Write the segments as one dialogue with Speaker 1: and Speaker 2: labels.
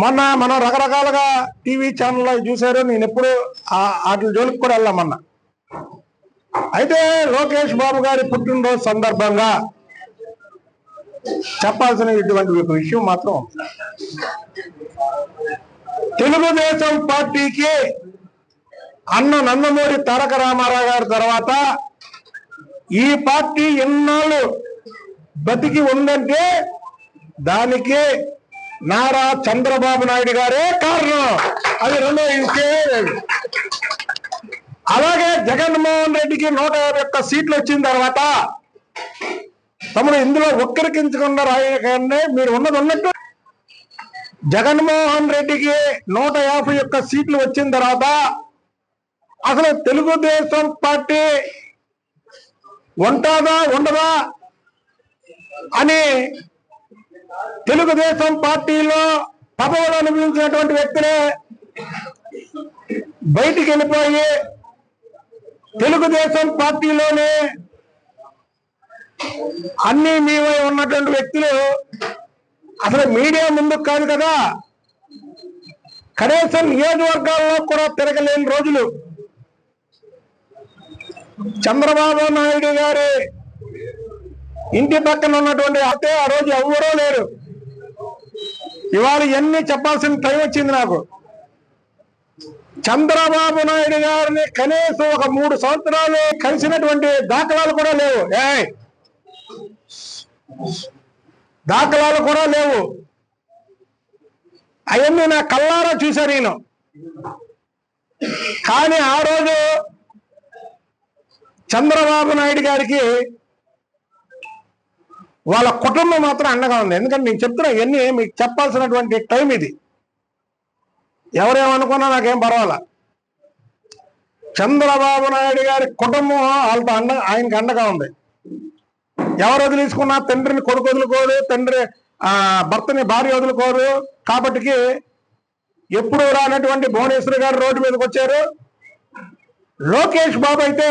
Speaker 1: మొన్న మనం రకరకాలుగా టీవీ ఛానల్లో చూశారు. నేను ఎప్పుడు వాటి జోలికి కూడా వెళ్ళామన్నా అయితే లోకేష్ బాబు గారి పుట్టినరోజు సందర్భంగా చెప్పాల్సిన ఇటువంటి ఒక విషయం మాత్రం తెలుగుదేశం పార్టీకి అన్న నందమూరి తారక రామారావు గారి తర్వాత ఈ పార్టీ ఎన్నాళ్ళు బతికి ఉందంటే దానికి నారా చంద్రబాబు నాయుడు గారే కారణం. అది రెండో ఇంకేమీ అలాగే జగన్మోహన్ రెడ్డికి నూట యాభై ఒక్క సీట్లు వచ్చిన తర్వాత తమను ఇందులో ఒక్కరికించకుండా రాయకండి. మీరు ఉన్నది ఉన్నట్టు. జగన్మోహన్ రెడ్డికి నూట యాభై ఒక్క సీట్లు వచ్చిన తర్వాత అసలు తెలుగుదేశం పార్టీ ఉంటుందా ఉండదా అని తెలుగుదేశం పార్టీలో పదవులు అనుభవించినటువంటి వ్యక్తులే బయటికి వెళ్ళిపోయి తెలుగుదేశం పార్టీలోనే అన్ని మీవై ఉన్నటువంటి వ్యక్తులు అసలు మీడియా ముందుకు కాదు కదా. కనీసం నియోజకవర్గాల్లో కూడా తిరగలేని రోజులు. చంద్రబాబు నాయుడు గారి ఇంటి పక్కన ఉన్నటువంటి అయితే ఆ రోజు ఎవ్వరూ లేరు. ఇవాళ ఎన్ని చెప్పాల్సిన టైం వచ్చింది నాకు. చంద్రబాబు నాయుడు గారిని కనీసం ఒక మూడు సంవత్సరాలు కలిసినటువంటి దాఖలాలు కూడా లేవు. ఏ దాఖలాలు కూడా లేవు. అవన్నీ నా కల్లారా చూశా నేను కానీ ఆ రోజు చంద్రబాబు నాయుడు గారికి వాళ్ళ కుటుంబం మాత్రం అండగా ఉంది. ఎందుకంటే నేను చెప్తున్నా ఇవన్నీ మీకు చెప్పాల్సినటువంటి టైం ఇది. ఎవరేమనుకున్నా నాకేం పర్వాలా? చంద్రబాబు నాయుడు గారి కుటుంబం వాళ్ళతో అండ ఆయనకి అండగా ఉంది. ఎవరు వదిలేసుకున్నా తండ్రిని కొడుకు వదులుకోరు తండ్రి ఆ భర్తని భార్య వదులుకోరు కాబట్టికి ఎప్పుడు రానటువంటి భువనేశ్వర్ గారు రోడ్డు మీదకి వచ్చారు. లోకేష్ బాబు అయితే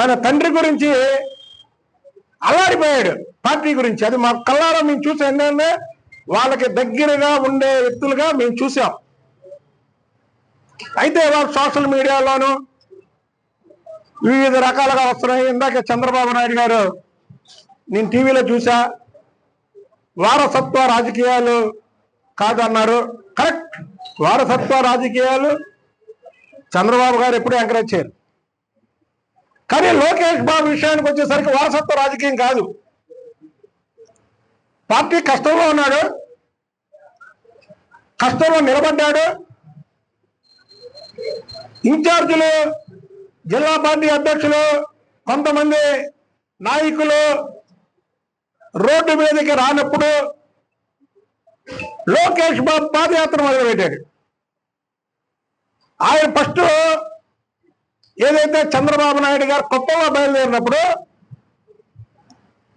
Speaker 1: తన తండ్రి గురించి అల్లాడిపోయాడు. పార్టీ గురించి అది మా కల్లారా మేము చూసాం. ఏంటంటే వాళ్ళకి దగ్గరగా ఉండే వ్యక్తులుగా మేము చూసాం. అయితే వాళ్ళు సోషల్ మీడియాలోను వివిధ రకాలుగా వస్తున్నాయి. ఇందాక చంద్రబాబు నాయుడు గారు నేను టీవీలో చూసా. వారసత్వ రాజకీయాలు కాదన్నారు. కరెక్ట్. వారసత్వ రాజకీయాలు చంద్రబాబు గారు ఎప్పుడూ ఎంకరేజ్ చేయరు. కానీ లోకేష్ బాబు విషయానికి వచ్చేసరికి వారసత్వ రాజకీయం కాదు. పార్టీ కష్టంలో ఉన్నాడు. కష్టంలో నిలబడ్డాడు. ఇన్ఛార్జీలు జిల్లా పార్టీ అధ్యక్షులు కొంతమంది నాయకులు రోడ్డు మీదకి రానప్పుడు లోకేష్ బాబు పాదయాత్ర మొదలుపెట్టాడు. ఆయన ఫస్ట్ ఏదైతే చంద్రబాబు నాయుడు గారు కొత్తగా బయలుదేరినప్పుడు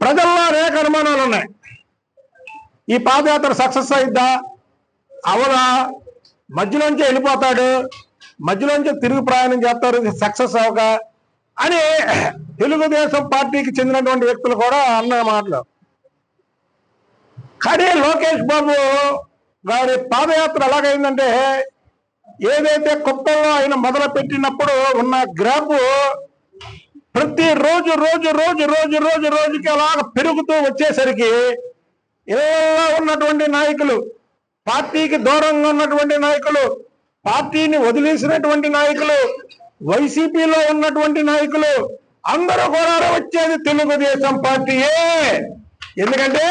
Speaker 1: ప్రజల్లో అనేక అనుమానాలు ఉన్నాయి. ఈ పాదయాత్ర సక్సెస్ అయిద్దా అవదా మధ్యలోంచి వెళ్ళిపోతాడు. మధ్యలోంచి తిరుగు ప్రయాణం చేస్తారు. సక్సెస్ అవక అని తెలుగుదేశం పార్టీకి చెందినటువంటి వ్యక్తులు కూడా అన్న మాటలు. కానీ లోకేష్ బాబు గారి పాదయాత్ర ఎలాగైందంటే ఏదైతే కొత్తగా ఆయన మొదలు పెట్టినప్పుడు ఉన్న గ్రాపు ప్రతి రోజు రోజు రోజు రోజు రోజు రోజుకి అలాగ పెరుగుతూ వచ్చేసరికి ఇలా ఉన్నటువంటి నాయకులు పార్టీకి దూరంగా ఉన్నటువంటి నాయకులు పార్టీని వదిలేసినటువంటి నాయకులు వైసీపీలో ఉన్నటువంటి నాయకులు అందరూ కూడా వచ్చేది తెలుగుదేశం పార్టీయే. ఎందుకంటే